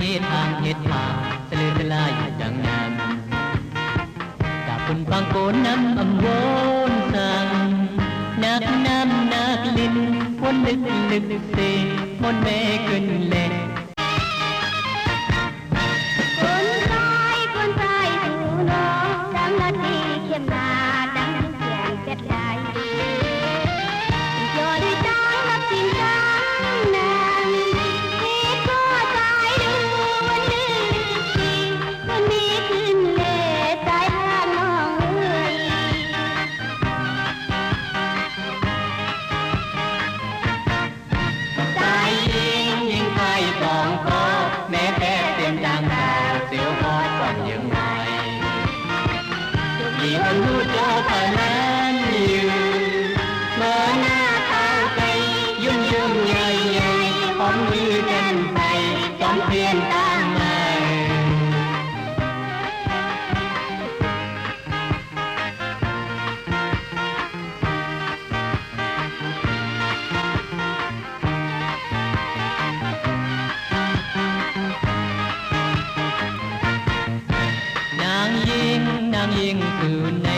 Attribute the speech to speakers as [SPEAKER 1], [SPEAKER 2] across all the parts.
[SPEAKER 1] เห
[SPEAKER 2] ตุทางเหตุผาสลือสลายอย่างนั้น
[SPEAKER 1] จากคนฟังโกนน้ำอำวนสั่งนักน้ำนักลินวนลึกลึกเสมนแม่ขึ้นแหลก ญ่พร้อมมือกันไปจอมเพียนตา ยิงสู่ใน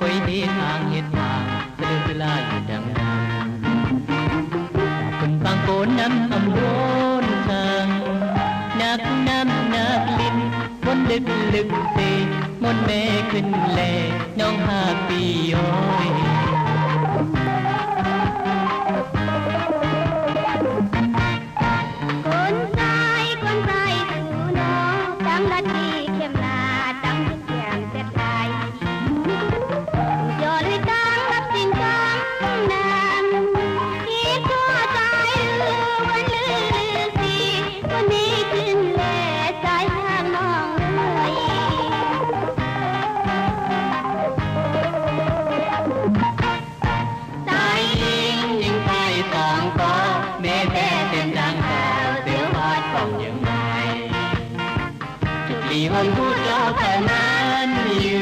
[SPEAKER 1] ก้อยดีทางเห็ดทางสะดือสลาอยู่ดังนั้นคนบางโกนน้ำอำโวนทางนักน้ำนักลิ้นวนลึกลึกเตมนแม่ขึ้นแลน้องหาปีย้อย em đang hào tiếng hót phòng những ngày Chụp lì hôn hút cho khả năng nhiều